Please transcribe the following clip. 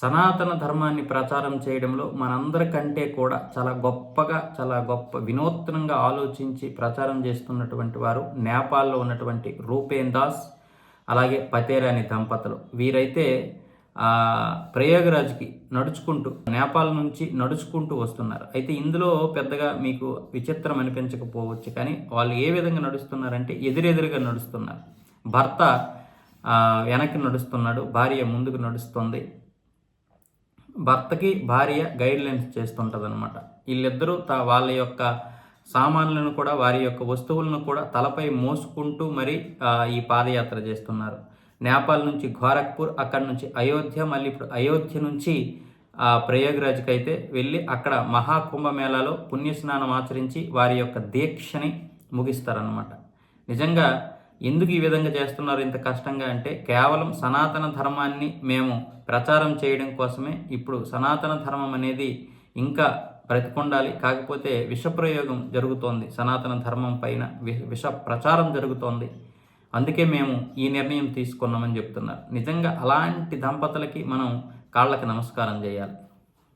సనాతన ధర్మాన్ని ప్రచారం చేయడంలో మనందరికంటే కూడా చాలా గొప్పగా చాలా గొప్ప వినూత్నంగా ఆలోచించి ప్రచారం చేస్తున్నటువంటి వారు నేపాల్లో ఉన్నటువంటి రూపేన్ దాస్ అలాగే పతేరాని దంపతులు. వీరైతే ప్రయోగరాజ్కి ప్రయాగరాజ్కి నడుచుకుంటూ నేపాల్ నుంచి నడుచుకుంటూ వస్తున్నారు. అయితే ఇందులో పెద్దగా మీకు విచిత్రం అనిపించకపోవచ్చు కానీ వాళ్ళు ఏ విధంగా నడుస్తున్నారంటే ఎదురెదురుగా నడుస్తున్నారు. భర్త వెనక్కి నడుస్తున్నాడు భార్య ముందుకు నడుస్తుంది. భర్తకి భార్య గైడ్లైన్స్ చేస్తుంటుంది అనమాట వీళ్ళిద్దరూ త వాళ్ళ యొక్క సామాన్లను కూడా వారి యొక్క వస్తువులను కూడా తలపై మోసుకుంటూ మరి ఈ పాదయాత్ర చేస్తున్నారు. నేపాల్ నుంచి గోరఖ్పూర్ అక్కడి నుంచి అయోధ్య మళ్ళీ ఇప్పుడు అయోధ్య నుంచి ప్రయోగరాజ్కి అయితే వెళ్ళి అక్కడ మహాకుంభమేళాలో పుణ్యస్నానం ఆచరించి వారి యొక్క దీక్షని ముగిస్తారనమాట నిజంగా ఎందుకు ఈ విధంగా చేస్తున్నారు ఇంత కష్టంగా అంటే కేవలం సనాతన ధర్మాన్ని మేము ప్రచారం చేయడం కోసమే. ఇప్పుడు సనాతన ధర్మం అనేది ఇంకా బ్రతికొండాలి. కాకపోతే విషప్రయోగం జరుగుతోంది. సనాతన ధర్మం పైన విష ప్రచారం జరుగుతోంది. అందుకే మేము ఈ నిర్ణయం తీసుకున్నామని చెప్తున్నారు. నిజంగా అలాంటి దంపతులకి మనం కాళ్ళకి నమస్కారం చేయాలి.